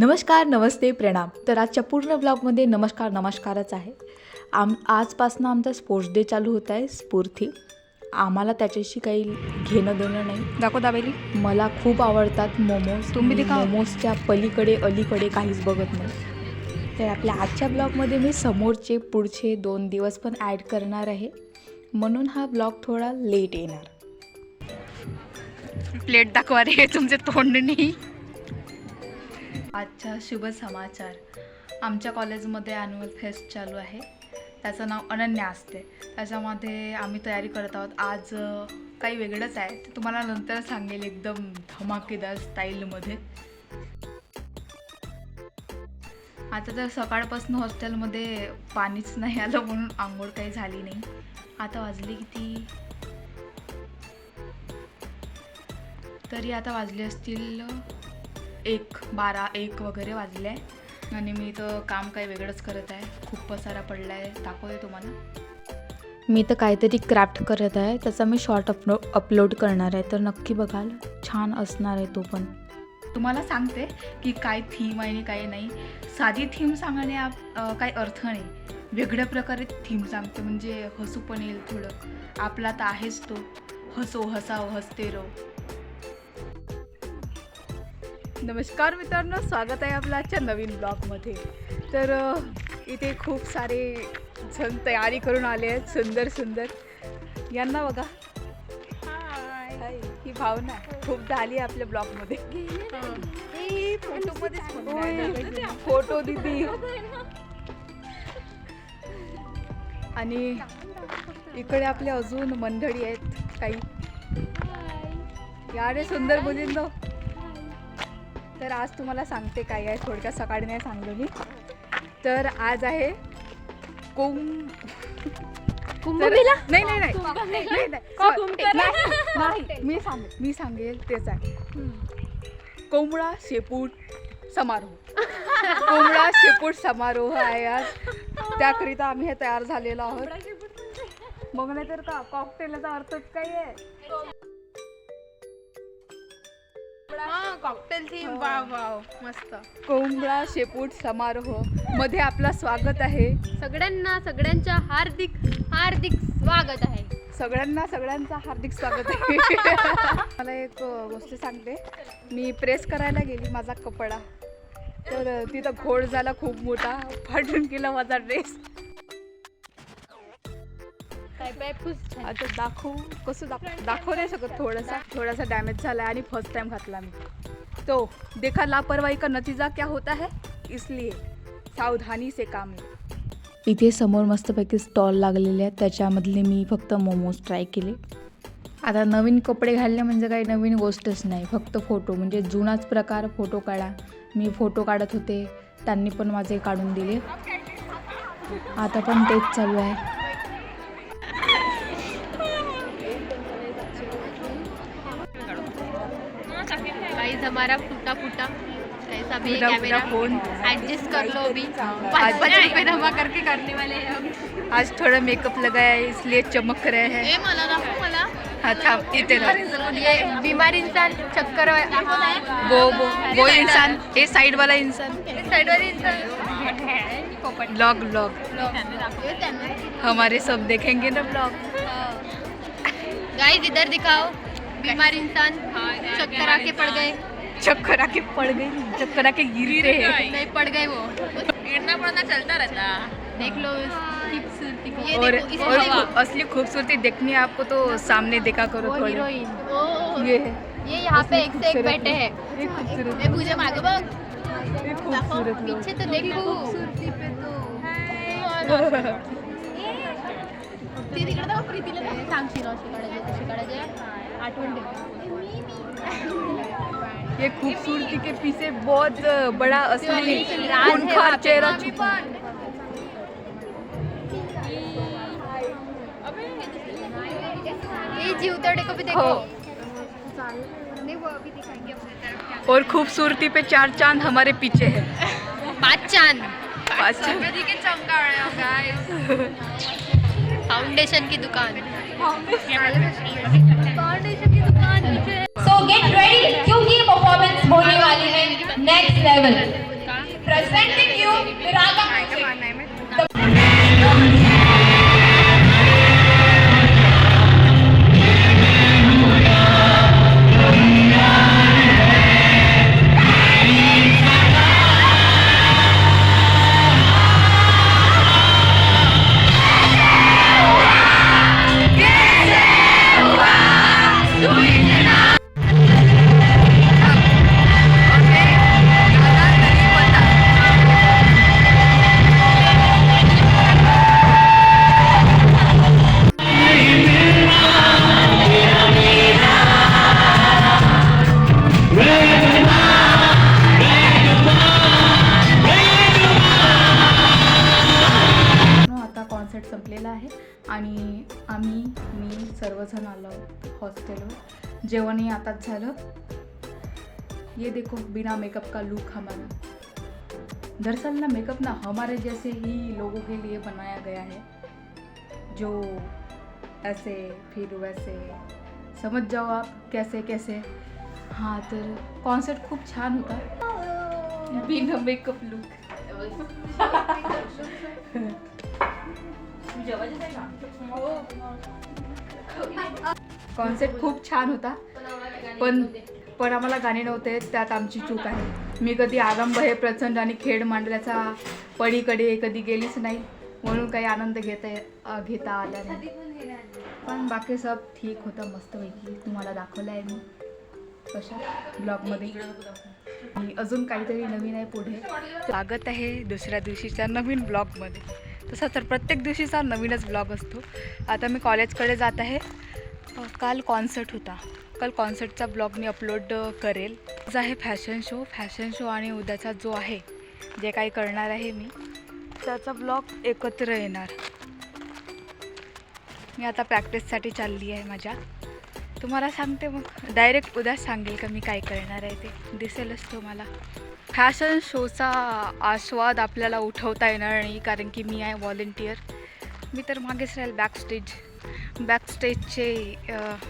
नमस्कार नमस्ते प्रणाम. तर आजच्या पूर्ण ब्लॉगमध्ये नमस्कार नमस्कारच आहे. आम आजपासून आमचा स्पोर्ट्स डे चालू होत आहे स्फूर्ती. आम्हाला त्याच्याशी काही घेणं देणं नाही. दाखव दाबेली. मला खूप आवडतात मोमोज. तुम्ही मी दिखाओ. मोमोजच्या पलीकडे अलीकडे काहीच बघत नाही. तर आपल्या आजच्या ब्लॉगमध्ये मी समोरचे पुढचे दोन दिवस पण ॲड करणार आहे. म्हणून हा ब्लॉग थोडा लेट येणार. प्लेट दाखवा रे तुमचे तोंड नाही. आजचा शुभ समाचार. आमच्या कॉलेजमध्ये ॲन्युअल फेस्ट चालू आहे. त्याचं नाव अनन्या असते. त्याच्यामध्ये आम्ही तयारी करत आहोत. आज काही वेगळंच आहे. ते तुम्हाला नंतर सांगेल एकदम धमाकेदार स्टाईलमध्ये. आता तर सकाळपासून हॉस्टेलमध्ये पाणीच नाही आलं म्हणून आंघोळ काही झाली नाही. आता वाजली किती? तरी आता वाजले असतील एक बारा एक वगैरे वाजले आहे. आणि मी तर काम काही वेगळंच करत आहे. खूप पसारा पडला आहे दाखवते तुम्हाला. मी तर काहीतरी क्राफ्ट करत आहे. त्याचा मी शॉर्ट अपलो अपलोड करणार आहे. तर नक्की बघाल. छान असणार आहे तो पण. तुम्हाला सांगते की काय थीम आहे आणि काय नाही. साधी थीम सांगण्यात अ, काही अर्थ नाही. वेगळ्या प्रकारे थीम सांगते. म्हणजे हसू पण येईल थोडं. आपला तर आहेच तो. हसो हसाव हसते रो नमस्कार मित्रांनो स्वागत आहे आपल्या आजच्या नवीन ब्लॉगमध्ये. तर इथे खूप सारे जण तयारी करून आले आहेत सुंदर सुंदर. यांना बघा. हाय, ही भावना खूप झाली आहे आपल्या ब्लॉगमध्ये. फोटो दिदी. आणि इकडे आपले अजून मंडळी आहेत काही. या रे सुंदर मुलींनो. तर आज तुम्हाला सांगते काय आहे. थोडक्यात सकाळी नाही सांगलो मी. तर आज आहे कुंभ कुंभमेला नाही नाही नाही. नाही, मी सांग मी सांगेल तेच आहे. कोंबडा शेपूट समारोह. कोंबडा शेपूट समारोह आहे आज. त्याकरिता आम्ही हे तयार झालेलो आहोत. मग नाही तर का कॉकटेलचा अर्थच काय आहे? Cocktail theme wow wow. मस्त. कोंबडा शेपूट समारोह. मध्ये आपला स्वागत आहे. सगळ्यांना सगळ्यांच्या हार्दिक हार्दिक स्वागत आहे. सगळ्यांना सगळ्यांचा हार्दिक स्वागत आहे. मला एक गोष्ट सांगते. मी प्रेस करायला गेली माझा कपडा. तर तिथं घोड झाला खूप मोठा. फाटून गेला माझा ड्रेस. आता दाखवू कसं दाखव दाखवू नाही शकत थोडासा. थोडासा डॅमेज झाला आणि फर्स्ट टाइम घातला मी. तो देखा लापरवाही का नतीजा क्या होता है? इसलिए सावधानी से काम ले. इथे समोर मस्तपैकी स्टॉल लागलेले आहेत. त्याच्यामधले मी फक्त मोमोज ट्राय केले. आता नवीन कपडे घालणे म्हणजे काही नवीन गोष्टच नाही. फक्त फोटो म्हणजे जुनाच प्रकार फोटो काढा. मी फोटो काढत होते. त्यांनी पण माझे काढून दिले. आता पण तेच चालू आहे. हमारा फूटा फूटा कैसा भी फ़ोन। एडजस्ट कर लो अभी। पाँच पाँच रुपए जमा करके करने वाले हैं हम। आज थोड़ा मेकअप लगाया है इसलिए चमक रहे हैं। ए मला दाखव मला। हाँ थांब इथे ये बीमार इंसान चक्कर वो वो वो इंसान ये साइड वाला इंसान। साइड वाले इंसान। ब्लॉग ब्लॉग हमारे सब देखेंगे ना ब्लॉग गाइस इधर दिखाओ। बीमार इंसान चक्कर आके पड़ गए। चक्कर आके पड़ गई चक्कर आके गिरते हैं। नहीं पड़ गए वो। गिरना पड़ना चलता रहता। देख लो खूबसूरती और देखो और असली खूबसूरती देखनी है आपको तो सामने देखा करो हीरोइन ओ ये ये यहाँ पे एक से एक बैठे हैं। ये मागे बघ खूबसूरत पीछे तो देखो। खूबसूरती पे तो। ती तिकडे दाखव प्रीतीला दाखव. सांगशील अशी काढायची तशी काढायची आठवण ये खूबसूरती के पीछे बहुत बड़ा असली है वहाँ पे. चेहरा छुपा ये जीवतड़े को भी देखो. नहीं वो अभी दिखाएँगे अपने तरफ़ क्या और खूबसूरती पे चार चाँद हमारे पीछे है। पाच चाँद। पाच चाँद। फाउंडेशन की दुकान। सो गेट रेडी क्योंकि परफॉर्मेंस होने वाली है next level. Presenting you आता संपलेला आहे आणि आम्ही मी सर्वजण आलो हॉस्टेलवर. जेवणही आताच झालं. ये देखो बिना मेकअप का लुक हमारा. दरअसल ना मेकअप ना हमारे जैसे ही लोगों के लिए बनाया गया है जो ऐसे फिर वैसे। समझ जाओ आप कैसे कैसे। हाँ तर कॉन्सर्ट खूप छान होता। बिना मेकअप लुक कॉन्सेप्ट खूप छान होता. पण पण आम्हाला गाणे नव्हते त्यात आमची चूक आहे. मी कधी आरंभ हे प्रचंड आणि खेळ मांडल्याचा पडीकडे कधी गेलीच नाही. म्हणून काही आनंद घेता घेता आला नाही. पण बाकी सब ठीक होतं मस्तपैकी. तुम्हाला दाखवलं आहे मी. कशा? ब्लॉगमध्ये. आणि अजून काहीतरी नवीन आहे पुढे. स्वागत आहे दुसऱ्या दिवशीच्या नवीन ब्लॉगमध्ये. तसा तर प्रत्येक दिवशीचा नवीनच ब्लॉग असतो. आता मी कॉलेजकडे जात आहे. काल कॉन्सर्ट होता. काल कॉन्सर्टचा ब्लॉग मी अपलोड करेल. जो आहे फॅशन शो. फॅशन शो आणि उद्याचा जो आहे जे काही करणार आहे मी त्याचा ब्लॉग एकत्र येणार. मी आता प्रॅक्टिससाठी चालली आहे माझ्या. तुम्हाला सांगते मग. डायरेक्ट उद्याच सांगेल का मी काय करणार आहे ते. दिसेलच तुम्हाला. फॅशन शोचा आस्वाद आपल्याला उठवता येणार नाही कारण की मी आहे व्हॉलेंटियर. मी तर मागेच राहील बॅकस्टेज बॅकस्टेजचे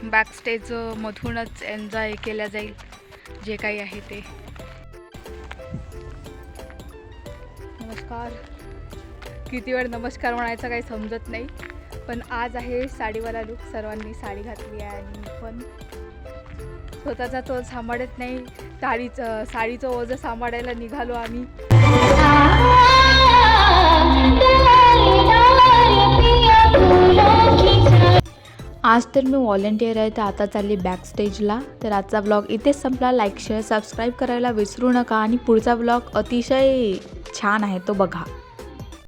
बॅकस्टेजमधूनच एन्जॉय केल्या जाईल जे काही आहे ते. नमस्कार. किती वेळ नमस्कार म्हणायचं काही समजत नाही. पण आज आहे साडीवाला लुक सर्वांनी साडी घातली आहे आणि मी पण. स्वतःचा तो सांभाळत नाही. साडीचं साडीचं ओझं सांभाळायला निघालो आम्ही. आज तर मी व्हॉलेंटियर आहे तर आता चालली बॅक स्टेजला तर आजचा ब्लॉग इथेच संपला. लाईक शेअर सबस्क्राईब करायला विसरू नका. आणि पुढचा ब्लॉग अतिशय छान आहे तो बघा.